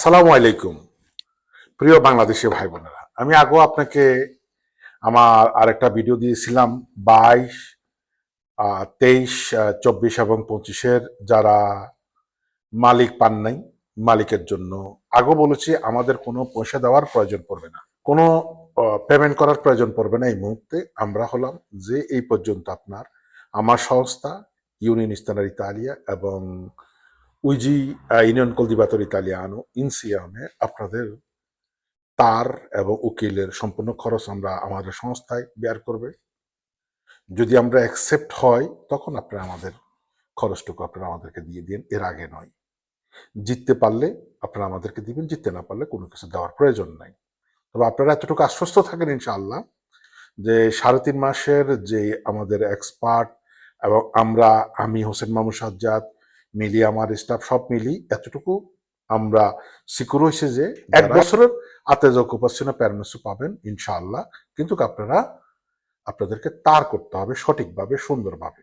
আসসালামু আলাইকুম, প্রিয় বাংলাদেশি ভাই বোনেরা আমি আগেও আপনাকে আমার আরেকটা ভিডিও দিয়েছিলাম, বাইশ তেইশ চব্বিশ এবং পঁচিশের যারা মালিক পান নাই, মালিকের জন্য। আগেও বলেছি, আমাদের কোনো পয়সা দেওয়ার প্রয়োজন পড়বে না। কোনো পেমেন্ট করার প্রয়োজন পড়বে না এই মুহূর্তে। আমরা হলাম যে এই পর্যন্ত আপনার, আমার সংস্থা, ইউনিয়ন ইস্তানার ইতালিয়া এবং উইজি ইউনিয়ন কলদিবাতর ইতালিয়ানো ইনসিয়ামে আপনাদের তার এবং উকিলের সম্পূর্ণ খরচ আমরা আমাদের সংস্থায় বেয়ার করবে। যদি আমরা অ্যাকসেপ্ট হয়, তখন আপনারা আমাদের খরচটুকু আপনারা আমাদেরকে দিয়ে দিন, এর আগে নয়। জিততে পারলে আপনারা আমাদেরকে দিবেন, জিততে না পারলে কোনো কিছু দেওয়ার প্রয়োজন নাই। তবে আপনারা এতটুকু আশ্বস্ত থাকেন ইনশাআল্লাহ যে সাড়ে তিন মাসের যে আমাদের এক্সপার্ট এবং আমরা, আমি, হোসেন মামু সাজ্জাদ মিলি আমার স্টাফ সব মিলি এতটুকু আমরা সিকিউর হয়েছে যে এক বছরের আতেজ অকুপাসিনে প্যারমেসু পাবেন ইনশাআল্লাহ। কিন্তু আপনারা আপনাদেরকে তার করতে হবে সঠিকভাবে সুন্দরভাবে।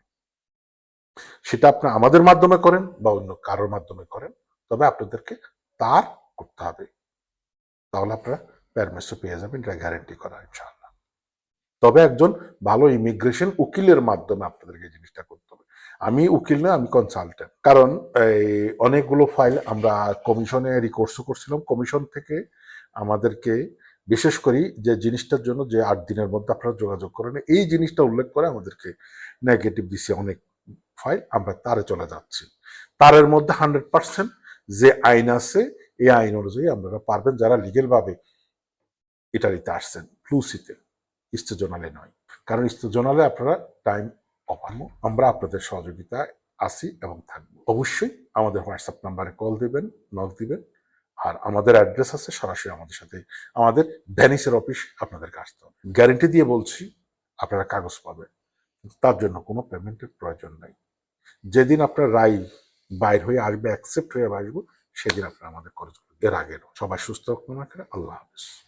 সেটা আপনার আমাদের মাধ্যমে করেন বা অন্য কারোর মাধ্যমে করেন তবে আপনাদেরকে তার করতে হবে। তাহলে আপনারা প্যারমেসু পেয়ে যাবেন এটা গ্যারেন্টি করা ইনশাআল্লাহ। তবে একজন ভালো ইমিগ্রেশন উকিলের মাধ্যমে আপনাদেরকে জিনিসটা আমি উকিল না, আমি কনসালটেন্ট কারণ, এই অনেকগুলো ফাইল আমরা কমিশনে রিকোর্সও করছিলাম। কমিশন থেকে আমাদেরকে বিশেষ করি যে জিনিসটার জন্য যে আট দিনের মধ্যে আপনারা যোগাযোগ করেন, এই জিনিসটা উল্লেখ করে আমাদেরকে নেগেটিভ দিছে অনেক ফাইল আমরা তারে চলে যাচ্ছি। তারের মধ্যে হান্ড্রেড পার্সেন্ট যে আইন আছে, এই আইন অনুযায়ী আপনারা পারবেন, যারা লিগেলভাবে ইটালিতে আসছেন। ফ্লুসিতে ইস্তেজনালে নয়। কারণ ইস্তেজনালে আপনারা টাইম অপানো আমরা আপনাদের সহযোগিতায় আসি এবং থাকব। অবশ্যই আমাদের হোয়াটসঅ্যাপ নাম্বারে কল দিবেন, নক দিবেন, আর আমাদের অ্যাড্রেস আছে সরাসরি আমাদের সাথে। আমাদের ভ্যানিসের অফিস আপনাদের আসতে হবে। গ্যারেন্টি দিয়ে বলছি, আপনারা কাগজ পাবেন। তার জন্য কোনো পেমেন্টের প্রয়োজন নাই। যেদিন আপনার রায় বাইর হয়ে আসবে অ্যাকসেপ্ট হয়ে আসব, সেদিন আপনারা আমাদের খরচ এর আগে সবাই সুস্থ করে আল্লাহ হাফিজ।